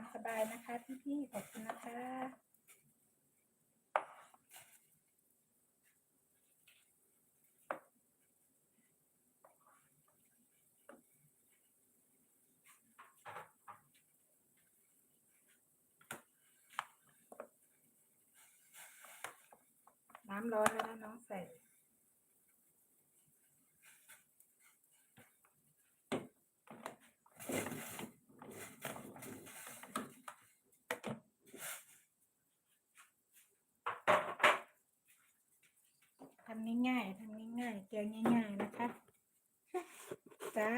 ามสบายนะคะพี่ๆขอบคุณนะคะน้ำร้อนแล้วนะน้องใส่ ง่ายๆทำง่ายๆแกงง่าย ๆ นะคะ จ้า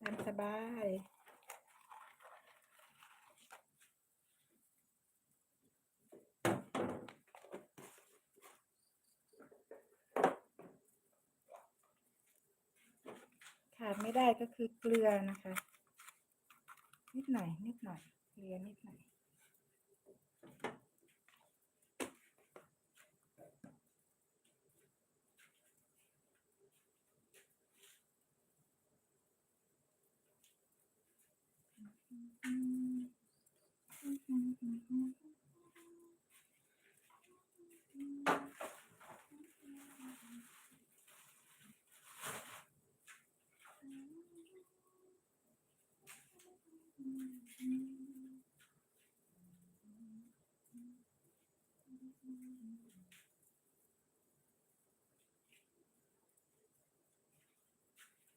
ตามสบายขาดไม่ได้ก็คือเกลือนะคะ นิดหน่อยนิดหน่อยเกลือนิดหน่อย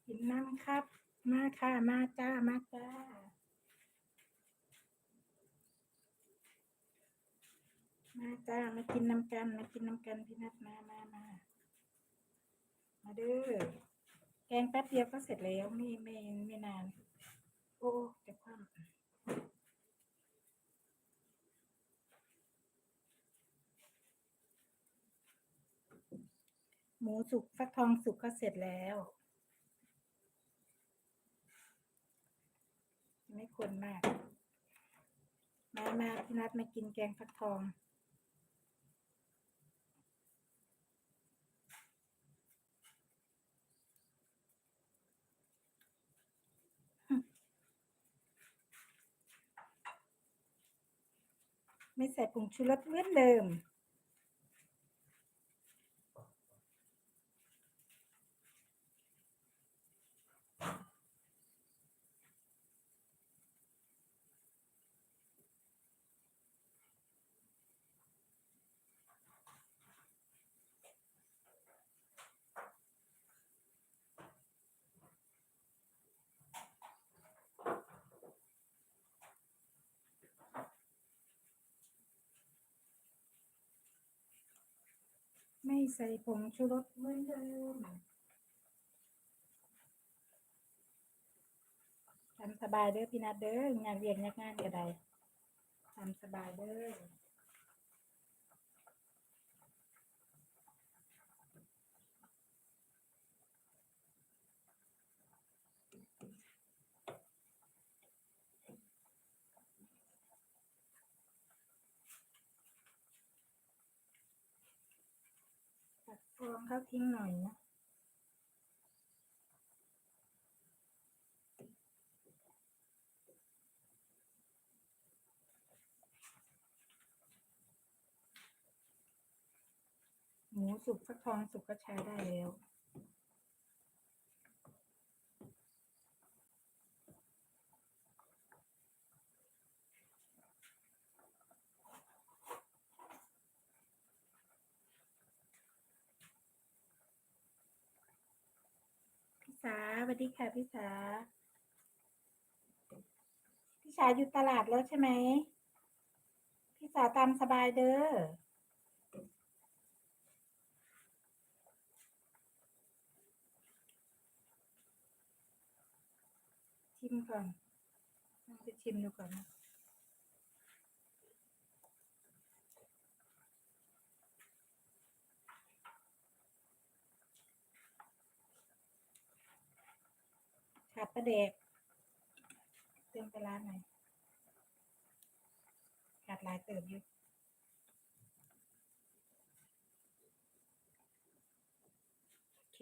กินน้ำครับ มาค่ะ มาจ้า มาจ้า มาจ้ามากินน้ำกันมากินน้ำกันพี่นัดมามามามาเด้อแกงแป๊บเดียวก็เสร็จแล้วไม่ไม่ไม่นาน โอ้จะคว่ำหมูสุกฟักทองสุกก็เสร็จแล้ว ไม่คนมาก มามาพี่นัดมากินแกงฟักทอง ไม่ใส่ผงชูรสเหมือนเดิม ไม่ใส่ผงชูรสเหมือนเดิมทำสบายเด้อพี่นัดเด้องานเรียนยากงานก็ได้ทำสบายเด้อ ตัดฟองเขาทิ้งหน่อยนะหมูสุกฟักทองสุกก็ใช้ได้แล้ว วัสดีค่ะพี่สาพี่สาอยู่ตลาดแล้วใช่ไหมพี่สาตามสบายเด้อชิมก่อนลองไปชิมดูก่อนนะ ขาดประเดกเติมไปร้านไหนอยขาดลายเติมอยู่โอเค